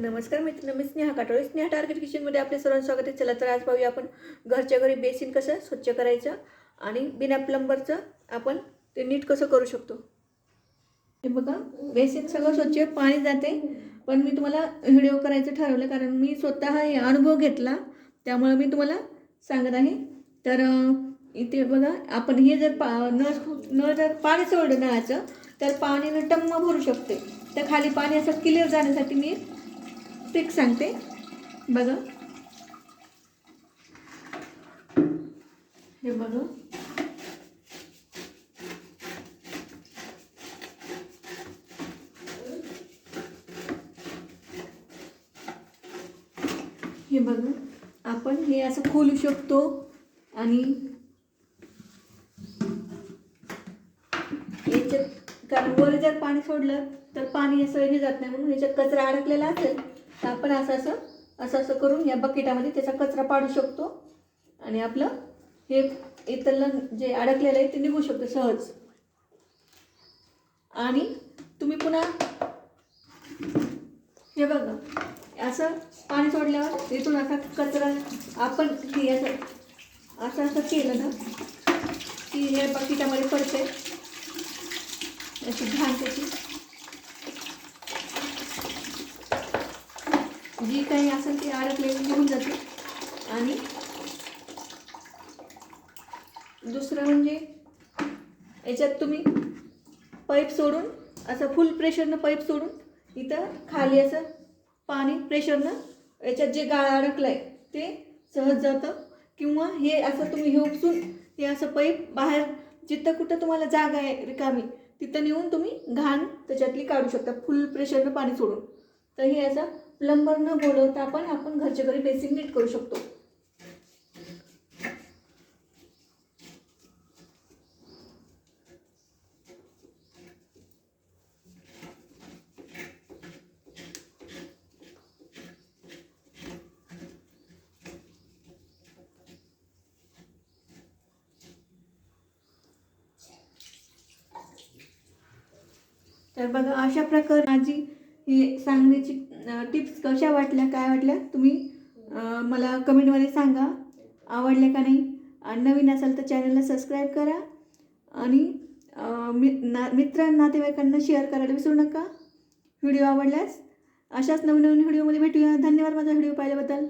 नमस्कार मित्र मी स्नेहा काटोळे. स्नेहा टार्गेट किचनमध्ये आपले सर्वांचं स्वागत आहे. चला तर आज पाहूया आपण घरच्या घरी बेसिन कसं स्वच्छ करायचं आणि बिना प्लंबरचं आपण ते नीट कसं करू शकतो. हे बघा बेसिन सगळं स्वच्छ पाणी जाते. पण मी तुम्हाला व्हिडिओ करायचं ठरवलं कारण मी स्वतः हे अनुभव घेतला. त्यामुळे मी तुम्हाला सांगत आहे. तर इथे बघा आपण हे जर पा नळ नळ जर पाणी सोडलं नळाचं तर पाणी टम्म भरू शकते. तर खाली पाणी असं क्लिअर जाण्यासाठी मी ट्रिक सांगते. बघा. हे बघा. हे बघा. आपण हे असं खोलू शकतो आणि याच्यात कारण वर जर पाणी सोडलं तर पाणी असं हे जात नाही म्हणून याच्यात कचरा अडकलेला असेल तर आपण असं असं असं असं करून या बकेटामध्ये त्याचा कचरा पाडू शकतो. आणि आपलं हे इथलं जे अडकलेलं आहे ते निघू शकतं सहज. आणि तुम्ही पुन्हा हे बघा असं पाणी सोडल्यावर इथून असा कचरा आपण हे असं असं असं केलं ना की हे बकेटामध्ये पडते अशी घाण त्याची. जी काही असेल ती अडकलेली निघून जाते. आणि दुसरं म्हणजे याच्यात तुम्ही पाईप सोडून असं फुल प्रेशरनं पाईप सोडून इथं खाली असं पाणी प्रेशरनं याच्यात जे गाळ अडकलं आहे ते सहज जातं. किंवा हे असं तुम्ही हे उपसून हे असं पाईप बाहेर जिथं कुठं तुम्हाला जागा आहे रिकामी तिथं नेऊन तुम्ही घाण त्याच्यातली काढू शकता फुल प्रेशरनं पाणी सोडून. तर हे याचा प्लंबर न बोलवता पण आपण घरच्या घरी बेसिन नीट करू शकतो. तर बघा अशा प्रकारे माझी हे सांगण्याची टिप्स कशा वाटल्या काय वाटल्या तुम्ही मला कमेंटमध्ये सांगा. आवडल्या का नाही? आणि नवीन असाल तर चॅनलला सबस्क्राईब करा. आणि मि ना मित्र नातेवाईकांना शेअर करायला विसरू नका. व्हिडिओ आवडल्यास अशाच नवीन नवीन व्हिडिओमध्ये भेटूया. धन्यवाद माझा व्हिडिओ पाहिल्याबद्दल.